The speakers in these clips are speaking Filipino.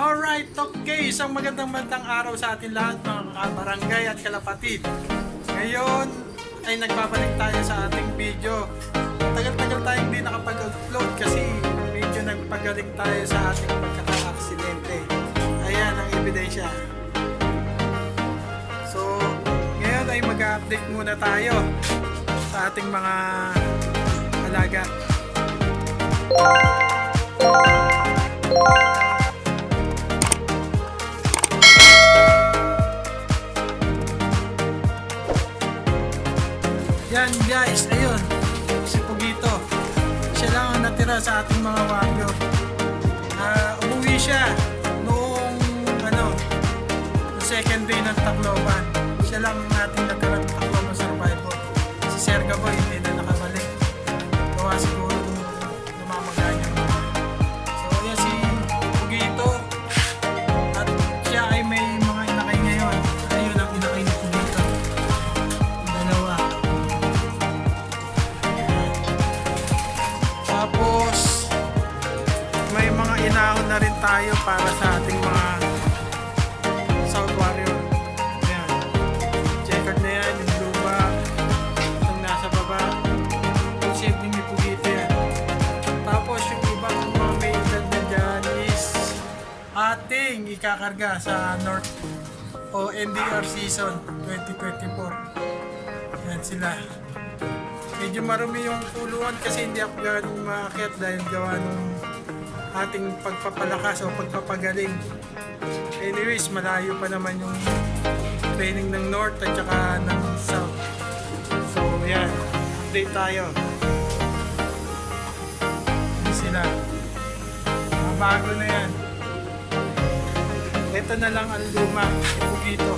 Alright, okay. Isang magandang magandang araw sa atin lahat mga kabarangay at kalapatid. Ngayon ay nagbabalik tayo sa ating video. Tagal-tagal tayong hindi nakapag-upload kasi medyo nagpagaling tayo sa ating pagkaka-aksidente. Ayan ang ebidensya. So, ngayon ay mag-update muna tayo sa ating mga Yan guys, ayun. Si Pugito. Siya lang ang natira sa ating mga warrior. Ah, umuwi siya noong ano, second day ng Tacloban. Siya lang ang ating natira ng Tacloban survival. Si Sir Gaboy hindi na nakabalik. Gawa siguro na rin tayo para sa ating mga South Warrior. Ayan. Checkered na yan, yung lupa, itong nasa baba. Yung shape ni Pugito yan. Tapos, yung ibang mga may edad na dyan is ating ikakarga sa North o NDR season 2024. Yan sila. Medyo marumi yung puluhan kasi hindi ako ganong maakyat dahil gawa nung ating pagpapalakas o pagpapagaling. Anyways, malayo pa naman yung training ng North at saka ng South. So, yan. Update tayo. Hindi sila. Mga na yan. Ito na lang ang luma. Ipugito.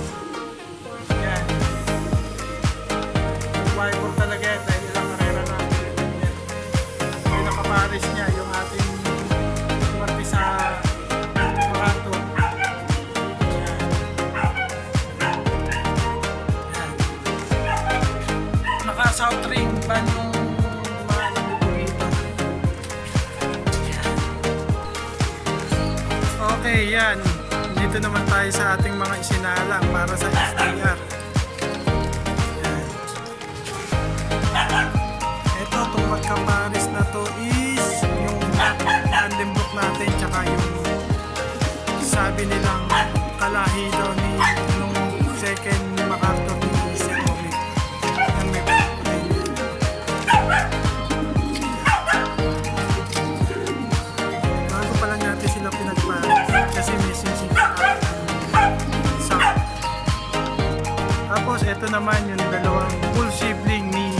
Yan. Dito naman tayo sa ating mga isinalang para sa SDR. Yan. Ito, itong magkaparis na to is yung tandem book natin tsaka yung sabi nilang kalahi daw ni naman yung dalawang full sibling ni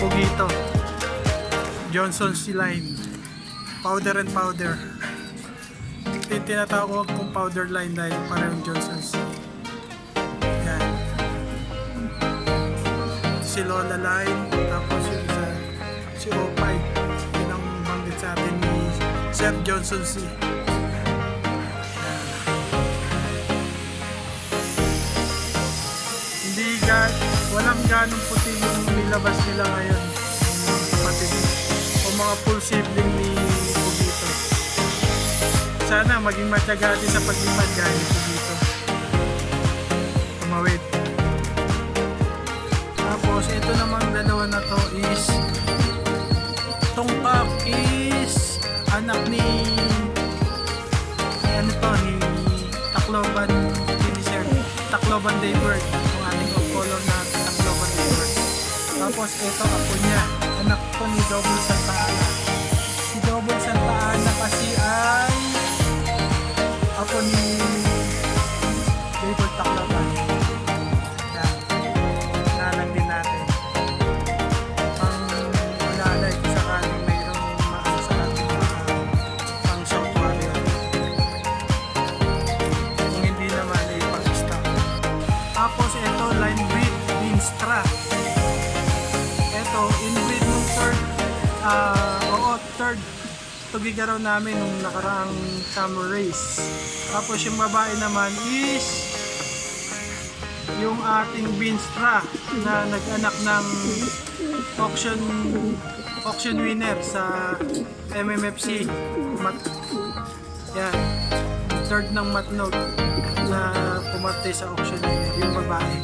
Pugito. Johnson. Line. Powder and powder. Tinatawag kong powder line dahil parehong Johnson C. Yan. Si Lola Line. Tapos yung isa, si O5. Yun ang banggit sa atin ni Sir Johnson C. walang ganong puti yung nilabas nila ngayon. Kapatid. O mga full sibling ni Pugito sana maging matyaga din sa paglimad gaya ni Pugito tumawid. Tapos ito namang dalawa na to is tong pup is anak ni ni ano to ni Tacloban finisher Tacloban Daybird yung ating color na tapos ito ako niya. Anak ko ni Double Santa ah, oo, third tugigaraw namin nung nakaraang summer race. Tapos yung babae naman is yung ating Vinstra na nag-anak ng auction auction winner sa MMFC. Mat yan. third ng matnog na pumarte sa auction yun, yung babae.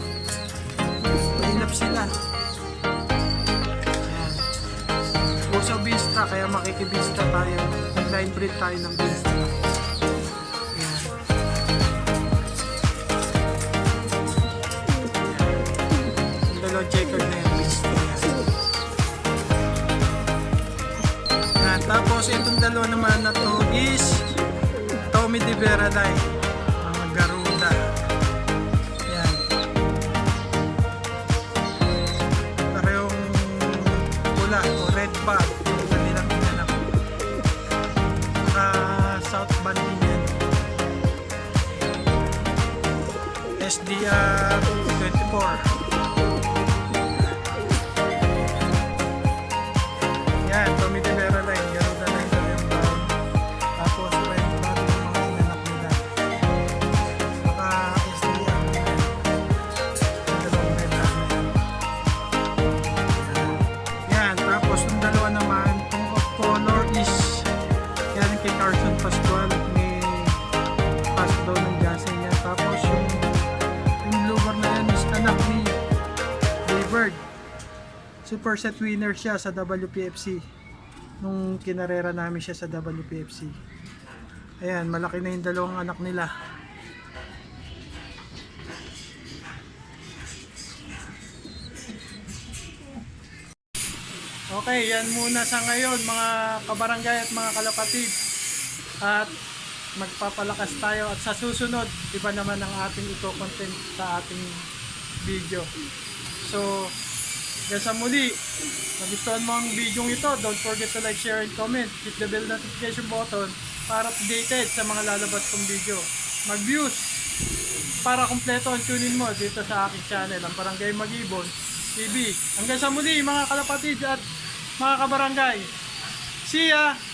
Mahilap sila. Makikibinsta tayo. Line breed tayo ng. Yung dalawang checkered na yung Binstra. Yan. Tapos itong dalawa naman na to is Tommy Di pula o red bag SDR 24. Super set winner siya sa WPFC nung kinarera namin siya sa WPFC. Ayan, malaki na yung dalawang anak nila. Okay, yan muna sa ngayon mga kabarangay at mga kalapatid. At magpapalakas tayo at sa susunod, iba naman ang ating ito content sa ating video. So, hanggang sa muli, nagustuhan mo ang video ito, don't forget to like, share, and comment. Hit the bell notification button para updated sa mga lalabas kong video. Mag-views para kumpleto ang tunin mo dito sa aking channel, ang Barangay Magibon TV. Hanggang sa muli mga kalapatid at mga kabarangay. See ya!